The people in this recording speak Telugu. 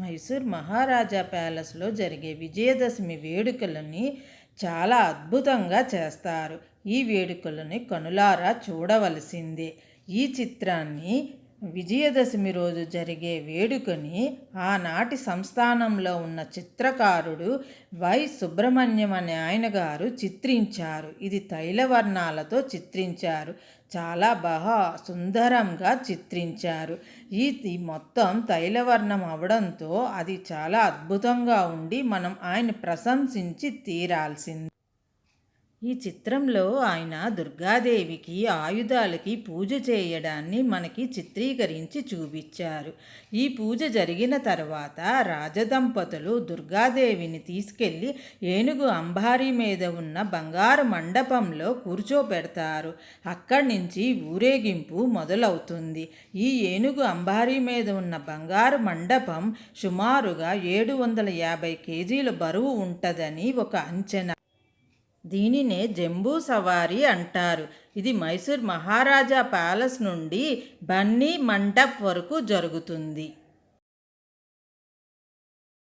మైసూర్ మహారాజా ప్యాలెస్లో జరిగే విజయదశమి వేడుకలని చాలా అద్భుతంగా చేస్తారు. ఈ వేడుకలని కనులారా చూడవలసిందే. ఈ చిత్రాన్ని విజయదశమి రోజు జరిగే వేడుకని ఆనాటి సంస్థానంలో ఉన్న చిత్రకారుడు వై సుబ్రహ్మణ్యం అనే ఆయన గారు చిత్రించారు. ఇది తైలవర్ణాలతో చిత్రించారు. చాలా బాగా సుందరంగా చిత్రించారు. ఈ మొత్తం తైలవర్ణం అవడంతో అది చాలా అద్భుతంగా ఉండి మనం ఆయన ప్రశంసించి తీరాల్సింది. ఈ చిత్రంలో ఆయన దుర్గాదేవికి ఆయుధాలకి పూజ చేయడాన్ని మనకి చిత్రీకరించి చూపించారు. ఈ పూజ జరిగిన తర్వాత రాజదంపతులు దుర్గాదేవిని తీసుకెళ్ళి ఏనుగు అంబారీ మీద ఉన్న బంగారు మండపంలో కూర్చోబెడతారు అక్కడి నుంచి ఊరేగింపు మొదలవుతుంది. ఈ ఏనుగు అంబారీ మీద ఉన్న బంగారు మండపం సుమారుగా ఏడు వందల యాభై కేజీల బరువు ఉంటుందని ఒక అంచనా. దీనినే జంబూ సవారీ అంటారు. ఇది మైసూర్ మహారాజా ప్యాలెస్ నుండి బన్నీ మంటప్ వరకు జరుగుతుంది.